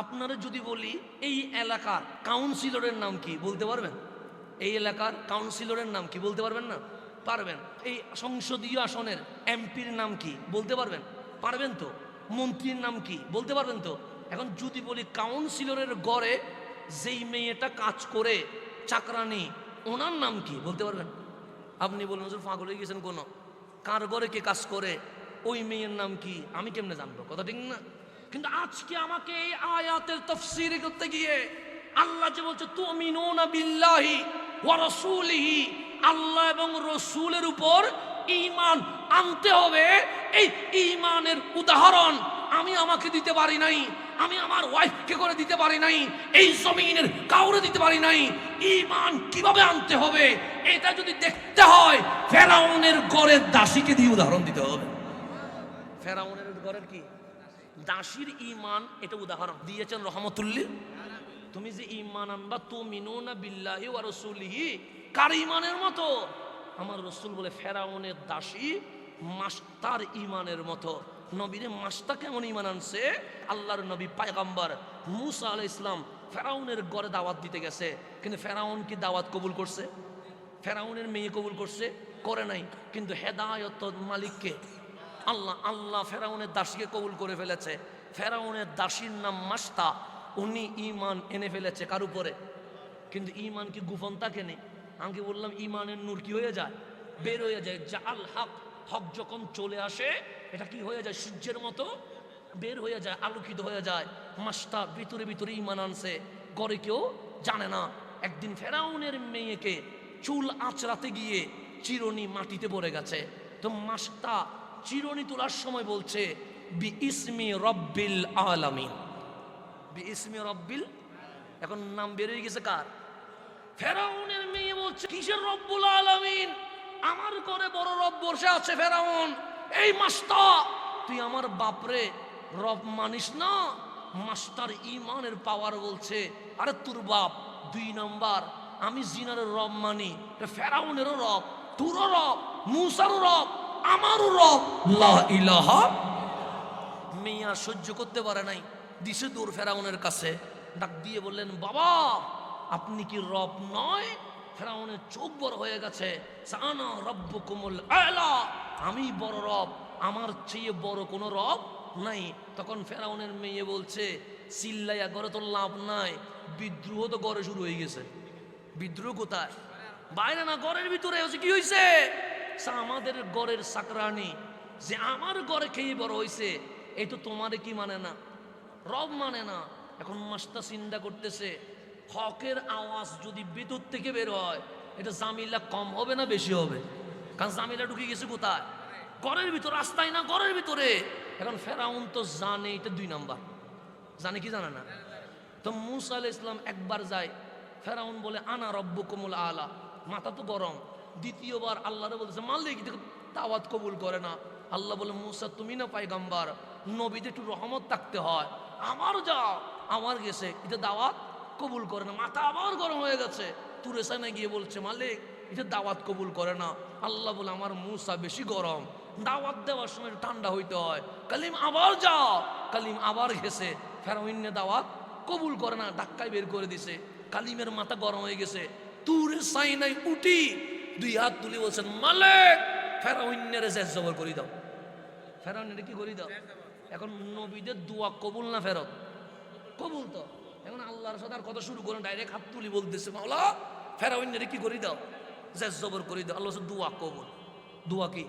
আপনারা যদি বলি, এই এলাকার কাউন্সিলরের নাম কি বলতে পারবেন? এই এলাকার কাউন্সিলরের নাম কি বলতে পারবেন না? পারবেন। এই সংসদীয় আসনের এমপির নাম কি বলতে পারবেন? পারবেন তো? মন্ত্রীর নাম কি বলতে পারবেন তো? এখন যদি বলি কাউন্সিলরের গড়ে যেই মেয়েটা কাজ করে, চাকরানি, ওনার নাম কি বলতে পারবেন? আপনি বলুন, হুজুর ফাঁক হয়ে গেছেন কোনো? কার গড়ে কে কাজ করে? ওই মেয়ের নাম কি? আমি কেমনে জানব? কথা ঠিক না? কিন্তু আজকে আমাকে এই আয়াতের তফসির করতে গিয়ে আল্লাহ যে বলছে, তুমিনুনা বিল্লাহি ওয়া আল্লাহ এবং রসুলের উপর ইমান আনতে হবে। এই ইমানের উদাহরণ আমি আমাকে দিতে পারি নাই, আমি আমার ওয়াইফকে করে দিতে পারি নাই, এই জমিনের কাউরে দিতে পারি নাই। ইমান কীভাবে আনতে হবে? এটা যদি দেখতে হয়, ফেরাউনের গড়ের দাসীকে দিয়ে উদাহরণ দিতে হবে। ফেরাউনের ঘরের কি? দাসীর ইমান এটা উদাহরণ। দিয়েছেন রহমতুল্লি। তুমি যে ইমান আনবা তো মিনুনা বিল্লাহি ওয়া রাসূলিহি, কার ইমানের মতো? আমার রসুল বলে, ফেরাউনের দাসী মাস্টার ইমানের মতো। নবীরে মাস্টা কেমন ইমান আনছে? আল্লাহর নবী পায়গাম্বার মুসা আলাইহিস ইসলাম ফেরাউনের গড়ে দাওয়াত দিতে গেছে। কিন্তু ফেরাউন কি দাওয়াত কবুল করছে? ফেরাউনের মেয়ে কবুল করছে? করে নাই। কিন্তু হেদায়ত মালিককে আল্লাহ আল্লাহ ফেরাউনের দাসীকে কবুল করে ফেলেছে। ফেরাউনের দাসীর নাম মাস্তা। উনি ইমান এনে ফেলেছে কার উপরে? কিন্তু ইমান কি গুফন থাকে নেই আমি বললাম ইমানের নূর কি হয়ে যায়? বের হয়ে যায়। যা আল হক হক যখন চলে আসে, এটা কি হয়ে যায়? সূর্যের মতো বের হয়ে যায়, আলোকিত হয়ে যায়। মাস্তা ভিতরে ভিতরে ইমান আনছে। করে কেউ জানে না। একদিন ফেরাউনের মেয়েকে চুল আঁচড়াতে গিয়ে চিরনি মাটিতে পড়ে গেছে। তো মাস্টা চিরনি তোলার সময় বলছে, বি ইসমি রব্বিল আলামিন। বি ইসমি রব্বিল এখন নাম বেরিয়ে গেছে কার? ফেরাউনের মেয়ে বলছে, কিসের রব্বুল আলামিন? আমার ঘরে বড় রব বসে আছে ফেরাউন। এই মাস্টা তুই আমার বাপরে রব মানিস না? মাস্টার ইমানের পাওয়ার বলছে, আরে তোর বাপ, দুই নাম্বার, আমি জিনারের রব মানি। ফেরাউনেরও রব, তোরও রব, মুসারও রব আমারও রব। ইলাহা মেয়া সহ্য করতে পারে নাই। দিশে দূর ফেরাউনের কাছে। ডাক দিয়ে বললেন, বাবা, আপনি কি রব নয়? ফেরাউনের চোখ বড় হয়ে গেছে। সানা রব্ব কুমল আলা। আমি বড় রব, আমার চেয়ে বড় কোনো রব নাই। তখন ফেরাউনের মেয়ে বলছে চিল্লাইয়া গড়ে তো লাভ নাই। বিদ্রোহ তো গড়ে শুরু হয়ে গেছে। বিদ্রোহ কোথায়? বাইরে না, ঘরের ভিতরে। হচ্ছে কি হয়েছে সা আমাদের গড়ের সাকরানি। যে আমার গড়ে খেয়ে বড় হয়েছে এই তো তোমারে কি মানে না? রব মানে না। এখন মাস্টা চিন্তা করতেছে, হকের আওয়াজ যদি বিদ্যুৎ থেকে বের হয়, এটা জামিলা কম হবে না বেশি হবে? কারণ জামিলা ঢুকে গেছে কোথায়? ঘরের ভিতর, রাস্তায় না ঘরের ভিতরে? এখন ফেরাউন তো জানে, এটা দুই নাম্বার। জানে কি জানে না? তো মুসা আলাহ ইসলাম একবার যায়, ফেরাউন বলে, আনা রব্য কমুল আলা। মাথা তো গরম। দ্বিতীয়বার আল্লাহরে বলছে, মালিক দাওয়াত কবুল করে না। আল্লাহ বলে, মুসা, তুমি না পাইগাম্বার? নবীতে একটু রহমত থাকতে হয়। আমার যাও, আমার গেছে। এটা দাওয়াত কবুল করে না। মাথা আবার গরম হয়ে গেছে। তুরে সাইনা গিয়ে বলছে, মালিক, এটা দাওয়াত কবুল করে না। আল্লাহ বলে, আমার মুসা বেশি গরম। দাওয়াত দেওয়ার সময় ঠান্ডা হইতে হয়। কালিম আবার যাও। কালিম আবার ঘেসে ফেরাউন্নে দাওয়াত কবুল করে না, ধাক্কায় বের করে দিছে। কালিমের মাথা গরম হয়ে গেছে। তুরে সাইনাই উঠি দুই হাত তুলে বলছেন, মালিক ফেরাউন্নের জেস জবর করে দাও। ফেরাউন্নের কি করে দাও? এখন নবীদের দোয়া কবুল না ফেরত? কবুল তো। এখন আল্লাহর আর কথা শুরু করেন ডাইরেক্ট হাত তুলি বলতেছে, মাওলা ফেরাউন্নের কি করে দাও? জেস জবর করে দাও। আল্লাহ দোয়া কবুল। দোয়া কি?